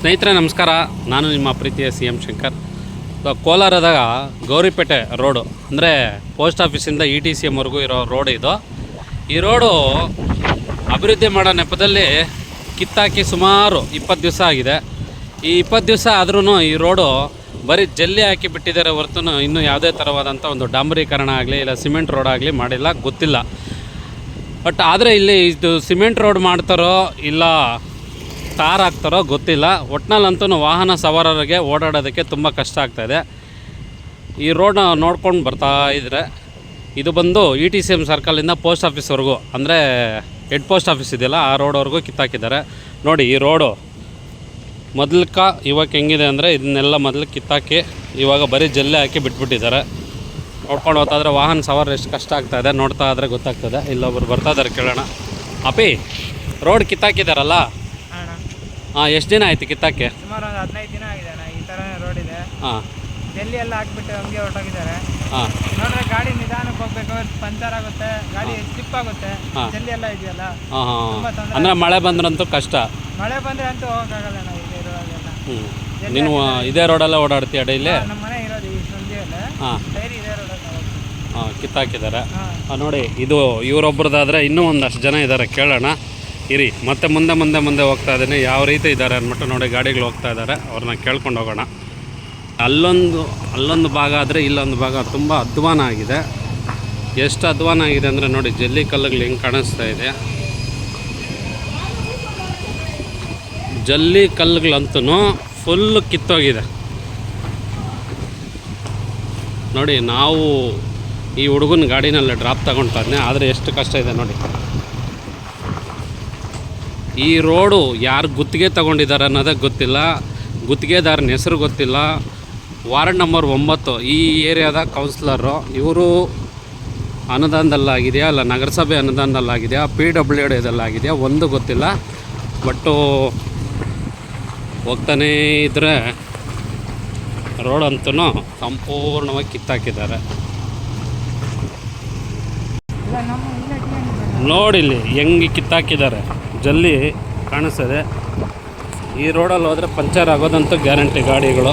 ಸ್ನೇಹಿತರೆ, ನಮಸ್ಕಾರ. ನಾನು ನಿಮ್ಮ ಪ್ರೀತಿಯ ಸಿ ಎಂ ಶಂಕರ್. ಕೋಲಾರದ ಗೌರಿಪೇಟೆ ರೋಡು, ಅಂದರೆ ಪೋಸ್ಟ್ ಆಫೀಸಿಂದ ಇ ಟಿ ಸಿ ಎಮ್ವರೆಗೂ ಇರೋ ರೋಡ್ ಇದು. ಈ ರೋಡು ಅಭಿವೃದ್ಧಿ ಮಾಡೋ ನೆಪದಲ್ಲಿ ಕಿತ್ತಾಕಿ ಸುಮಾರು ಇಪ್ಪತ್ತು ದಿವಸ ಆಗಿದೆ. ಈ ಇಪ್ಪತ್ತು ದಿವಸ ಆದ್ರೂ ಈ ರೋಡು ಬರೀ ಜಲ್ಲಿ ಹಾಕಿ ಬಿಟ್ಟಿದ್ದಾರೆ ಹೊರತು ಇನ್ನೂ ಯಾವುದೇ ಥರವಾದಂಥ ಒಂದು ಡಾಂಬರೀಕರಣ ಆಗಲಿ, ಇಲ್ಲ ಸಿಮೆಂಟ್ ರೋಡ್ ಆಗಲಿ ಮಾಡಿಲ್ಲ, ಗೊತ್ತಿಲ್ಲ. ಬಟ್ ಆದರೆ ಇಲ್ಲಿ ಇದು ಸಿಮೆಂಟ್ ರೋಡ್ ಮಾಡ್ತಾರೋ ಇಲ್ಲ ಟಾರ್ ಆಗ್ತಾರೋ ಗೊತ್ತಿಲ್ಲ. ಒಟ್ನಲ್ಲಂತೂ ವಾಹನ ಸವಾರರಿಗೆ ಓಡಾಡೋದಕ್ಕೆ ತುಂಬ ಕಷ್ಟ ಆಗ್ತಾಯಿದೆ ಈ ರೋಡ್ನ ನೋಡ್ಕೊಂಡು ಬರ್ತಾ ಇದ್ರೆ ಇದು ಬಂದು ಇ ಟಿ ಸಿ ಎಂ ಸರ್ಕಲಿಂದ ಪೋಸ್ಟ್ ಆಫೀಸ್ವರೆಗೂ ಅಂದರೆ ಹೆಡ್ ಪೋಸ್ಟ್ ಆಫೀಸ್ ಇದೆಯಲ್ಲ, ಆ ರೋಡ್ವರೆಗೂ ಕಿತ್ತಾಕಿದ್ದಾರೆ. ನೋಡಿ, ಈ ರೋಡು ಮೊದಲಕ್ಕ ಇವಾಗ ಹೆಂಗಿದೆ ಅಂದರೆ ಇದನ್ನೆಲ್ಲ ಮೊದಲು ಕಿತ್ತಾಕಿ ಇವಾಗ ಬರೀ ಜಲ್ಲೆ ಹಾಕಿ ಬಿಟ್ಬಿಟ್ಟಿದ್ದಾರೆ. ನೋಡ್ಕೊಂಡು ಹೋಗ್ತಾದ್ರೆ ವಾಹನ ಸವಾರ ಎಷ್ಟು ಕಷ್ಟ ಆಗ್ತಾ ಇದೆ, ನೋಡ್ತಾ ಆದರೆ ಗೊತ್ತಾಗ್ತದೆ. ಇಲ್ಲೊಬ್ರು ಬರ್ತಾ ಇದ್ದಾರೆ ಕೇಳೋಣ. ಅಪಿ ರೋಡ್ ಕಿತ್ತಾಕಿದಾರಲ್ಲ? ಹಾಂ ಎಷ್ಟು ದಿನ ಆಯ್ತು ಕಿತ್ತಕ್ಕೆ? ಸುಮಾರು ಒಂದು ಹದಿನೈದು ದಿನ ಆಗಿದೆ ಅಣ್ಣ ಈ ಥರ ರೋಡ್ ಇದೆ. ಹಾಂ. ಜಲ್ಲಿ ಎಲ್ಲ ಹಾಕ್ಬಿಟ್ಟು ಹಂಗೆ ಹೊರಟೋಗಿದ್ದಾರೆ. ಹಾಂ. ನೋಡಿದ್ರೆ ಗಾಡಿ ನಿಧಾನಕ್ಕೆ ಹೋಗ್ಬೇಕು ಪಂಚರ್ ಆಗುತ್ತೆ ಗಾಡಿ ಸ್ಲಿಪ್ ಆಗುತ್ತೆ ಹಾ. ಜಲ್ಲಿ ಎಲ್ಲ ಇದೆಯಲ್ಲ? ಹಾಂ ಹಾಂ ತುಂಬಾ ತೊಂದ್ರೆ ಅಂದರೆ ಮಳೆ ಬಂದ್ರಂತೂ ಕಷ್ಟ. ಮಳೆ ಬಂದ್ರೆ ಅಂತೂ ಹೋಗಕ್ಕಾಗಲ್ಲ ನಾವು ಇಲ್ಲಿ ಇರುವಾಗೆಲ್ಲ. ಹ್ಞೂ ನೀನು ಇದೇ ರೋಡಲ್ಲೇ ಓಡಾಡ್ತೀಯ ಡೈಲಿ? ನಮ್ಮ ಮನೆ ಇರೋದು ಈ ಸಂಜೆಯಲ್ಲ ಹಾಂ. ಡೈರಿ ಇದೇ ರೋಡಲ್ಲಿ. ಹಾಂ ಕಿತ್ತಾಕಿದ್ದಾರೆ. ಹಾ. ನೋಡಿ ಇದು ಇವರೊಬ್ರದ್ದಾದರೆ ಇನ್ನೂ ಒಂದಷ್ಟು ಜನ ಇದ್ದಾರೆ ಕೇಳೋಣ. ಇರಿ, ಮತ್ತೆ ಮುಂದೆ ಮುಂದೆ ಮುಂದೆ ಹೋಗ್ತಾ ಇದ್ದೀನಿ. ಯಾವ ರೀತಿ ಇದ್ದಾರೆ ಅಂದ್ಬಿಟ್ಟು ನೋಡಿ ಗಾಡಿಗಳು ಹೋಗ್ತಾ ಇದ್ದಾರೆ. ಅವ್ರನ್ನ ಕೇಳ್ಕೊಂಡು ಹೋಗೋಣ. ಅಲ್ಲೊಂದು ಅಲ್ಲೊಂದು ಭಾಗ ಆದರೆ ಇಲ್ಲೊಂದು ಭಾಗ ತುಂಬ ಅಧ್ವಾನ ಆಗಿದೆ. ಎಷ್ಟು ಅಧ್ವಾನ ಆಗಿದೆ ಅಂದರೆ ನೋಡಿ, ಜಲ್ಲಿ ಕಲ್ಲುಗಳು ಹೆಂಗೆ ಕಾಣಿಸ್ತಾ ಇದೆ. ಜಲ್ಲಿ ಕಲ್ಲುಗಳಂತೂ ಫುಲ್ಲು ಕಿತ್ತೋಗಿದೆ. ನೋಡಿ, ನಾವು ಈ ಹುಡುಗನ ಗಾಡಿನಲ್ಲಿ ಡ್ರಾಪ್ ತಗೊಂಡು ಇದ್ದೆ ಆದರೆ ಎಷ್ಟು ಕಷ್ಟ ಇದೆ ನೋಡಿ. ಈ ರೋಡು ಯಾರು ಗುತ್ತಿಗೆ ತಗೊಂಡಿದ್ದಾರೆ ಅನ್ನೋದೇ ಗೊತ್ತಿಲ್ಲ. ಗುತ್ತಿಗೆದಾರನ ಹೆಸರು ಗೊತ್ತಿಲ್ಲ. ವಾರ್ಡ್ ನಂಬರ್ ಒಂಬತ್ತು ಈ ಏರಿಯಾದ ಕೌನ್ಸಿಲರು ಇವರು ಅನುದಾನದಲ್ಲಾಗಿದೆಯಾ ಅಲ್ಲ ನಗರಸಭೆ ಅನುದಾನದಲ್ಲಾಗಿದೆಯಾ ಪಿ ಡಬ್ಲ್ಯೂ ಡಿದಲ್ಲಾಗಿದೆಯಾ ಒಂದು ಗೊತ್ತಿಲ್ಲ. ಬಟ್ಟು ಹೋಗ್ತಾನೇ ಇದ್ದರೆ ರೋಡ್ ಅಂತೂ ಸಂಪೂರ್ಣವಾಗಿ ಕಿತ್ತಾಕಿದ್ದಾರೆ. ನೋಡಿಲ್ಲಿ ಹೆಂಗೆ ಕಿತ್ತಾಕಿದ್ದಾರೆ. ಜಲ್ಲಿ ಕಾಣಿಸ್ತದೆ ಈ ರೋಡಲ್ಲಿ ಹೋದರೆ ಪಂಚರ್ ಆಗೋದಂತೂ ಗ್ಯಾರಂಟಿ ಗಾಡಿಗಳು.